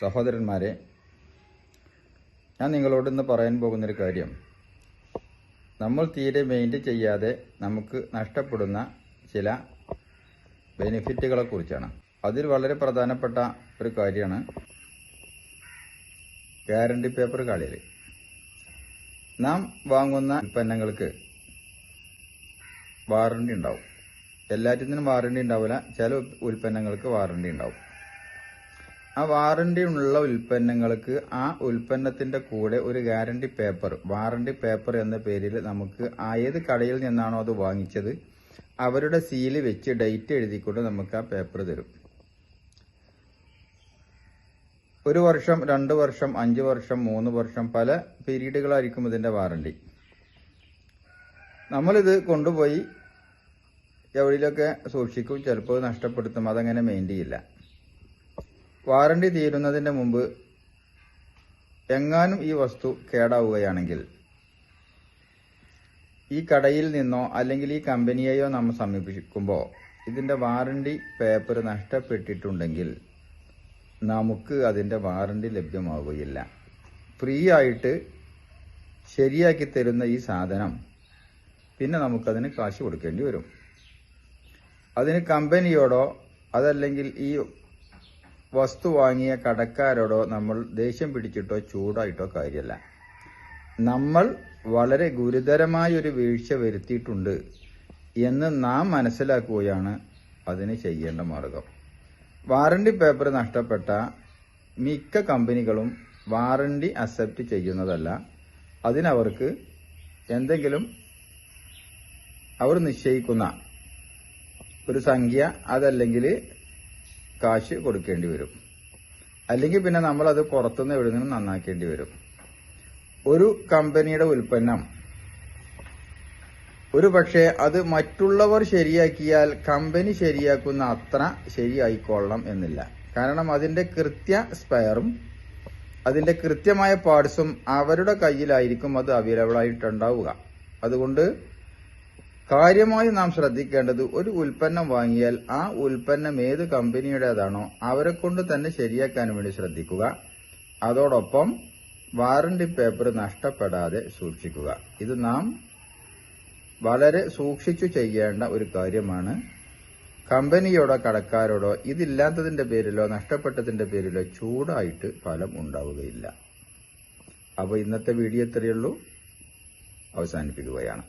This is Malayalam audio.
സഹോദരന്മാരെ ഞാൻ നിങ്ങളോട് ഇന്ന് പറയാൻ പോകുന്നൊരു കാര്യം. നമ്മൾ തീരെ മെയിന്റ് ചെയ്യാതെ നമുക്ക് നഷ്ടപ്പെടുന്ന ചില ബെനിഫിറ്റുകളെ കുറിച്ചാണ്. അതിൽ വളരെ പ്രധാനപ്പെട്ട ഒരു കാര്യമാണ് ഗ്യാരണ്ടി പേപ്പർ കളിയിൽ നാം വാങ്ങുന്ന ഉൽപ്പന്നങ്ങൾക്ക് വാറണ്ടി ഉണ്ടാവും. എല്ലാറ്റിനും വാറണ്ടി ഉണ്ടാവില്ല ചില ഉൽപ്പന്നങ്ങൾക്ക് വാറണ്ടി ഉണ്ടാവും. ആ വാറണ്ടി ഉള്ള ഉൽപ്പന്നങ്ങൾക്ക് ആ ഉൽപ്പന്നത്തിന്റെ കൂടെ ഒരു ഗ്യാരണ്ടി പേപ്പർ വാറണ്ടി പേപ്പർ എന്ന പേരിൽ നമുക്ക് ഏത് കടയിൽ നിന്നാണോ അത് വാങ്ങിച്ചത് അവരുടെ സീൽ വെച്ച് ഡേറ്റ് എഴുതിക്കൊണ്ട് നമുക്ക് ആ പേപ്പർ തരും. ഒരു വർഷം രണ്ട് വർഷം അഞ്ച് വർഷം മൂന്ന് വർഷം പല പീരീഡുകളായിരിക്കും ഇതിന്റെ വാറണ്ടി നമ്മളിത് കൊണ്ടുപോയി എവിടെയൊക്കെ സൂക്ഷിക്കും ചിലപ്പോൾ നഷ്ടപ്പെടുത്തും അതങ്ങനെ മെയിൻ ചെയ്യില്ല. വാറണ്ടി തീരുന്നതിന് മുമ്പ് എങ്ങാനും ഈ വസ്തു കേടാവുകയാണെങ്കിൽ ഈ കടയിൽ നിന്നോ അല്ലെങ്കിൽ ഈ കമ്പനിയെയോ നമ്മൾ സമീപിക്കുമ്പോൾ ഇതിന്റെ വാറണ്ടി പേപ്പർ നഷ്ടപ്പെട്ടിട്ടുണ്ടെങ്കിൽ നമുക്ക് അതിന്റെ വാറണ്ടി ലഭ്യമാവുകയില്ല. ഫ്രീ ആയിട്ട് ശരിയാക്കി തരുന്ന ഈ സാധനം പിന്നെ നമുക്കതിന് കാശ് കൊടുക്കേണ്ടി വരും. അതിന് കമ്പനിയോടോ അതല്ലെങ്കിൽ ഈ വസ്തു വാങ്ങിയ കടക്കാരോടോ നമ്മൾ ദേഷ്യം പിടിച്ചിട്ടോ ചൂടായിട്ടോ കാര്യമല്ല. നമ്മൾ വളരെ ഗുരുതരമായ ഒരു വീഴ്ച വരുത്തിയിട്ടുണ്ട് എന്ന് നാം മനസ്സിലാക്കുകയാണ് അതിന് ചെയ്യേണ്ട മാർഗം. വാറണ്ടി പേപ്പർ നഷ്ടപ്പെട്ട മിക്ക കമ്പനികളും വാറണ്ടി അക്സെപ്റ്റ് ചെയ്യുന്നതല്ല. അതിനവർക്ക് എന്തെങ്കിലും അവർ നിശ്ചയിക്കുന്ന ഒരു സംഖ്യ അതല്ലെങ്കിൽ കാശ് കൊടുക്കേണ്ടി വരും. അല്ലെങ്കിൽ പിന്നെ നമ്മൾ അത് പുറത്തുനിന്ന് എവിടെ നിന്നും നന്നാക്കേണ്ടി വരും. ഒരു കമ്പനിയുടെ ഉൽപ്പന്നം. ഒരു പക്ഷേ അത് മറ്റുള്ളവർ ശരിയാക്കിയാൽ കമ്പനി ശരിയാക്കുന്ന അത്ര ശരിയായിക്കൊള്ളണം എന്നില്ല. കാരണം അതിന്റെ കൃത്യ സ്പെയറും അതിന്റെ കൃത്യമായ പാർട്സും അവരുടെ കയ്യിലായിരിക്കും അത് അവൈലബിൾ ആയിട്ടുണ്ടാവുക അതുകൊണ്ട് കാര്യമായി നാം ശ്രദ്ധിക്കേണ്ടത് ഒരു ഉൽപ്പന്നം വാങ്ങിയാൽ ആ ഉൽപ്പന്നം ഏത് കമ്പനിയുടേതാണോ അവരെ കൊണ്ട് തന്നെ ശരിയാക്കാൻ വേണ്ടി ശ്രദ്ധിക്കുക. അതോടൊപ്പം വാറണ്ടി പേപ്പർ നഷ്ടപ്പെടാതെ സൂക്ഷിക്കുക. ഇത് നാം വളരെ സൂക്ഷിച്ചു ചെയ്യേണ്ട ഒരു കാര്യമാണ്. കമ്പനിയോടോ കടക്കാരോടോ ഇതില്ലാത്തതിന്റെ പേരിലോ നഷ്ടപ്പെട്ടതിന്റെ പേരിലോ ചൂടായിട്ട് ഫലം ഉണ്ടാവുകയില്ല. അപ്പോൾ ഇന്നത്തെ വീഡിയോ ഇത്രയുള്ളൂ അവസാനിപ്പിക്കുകയാണ്.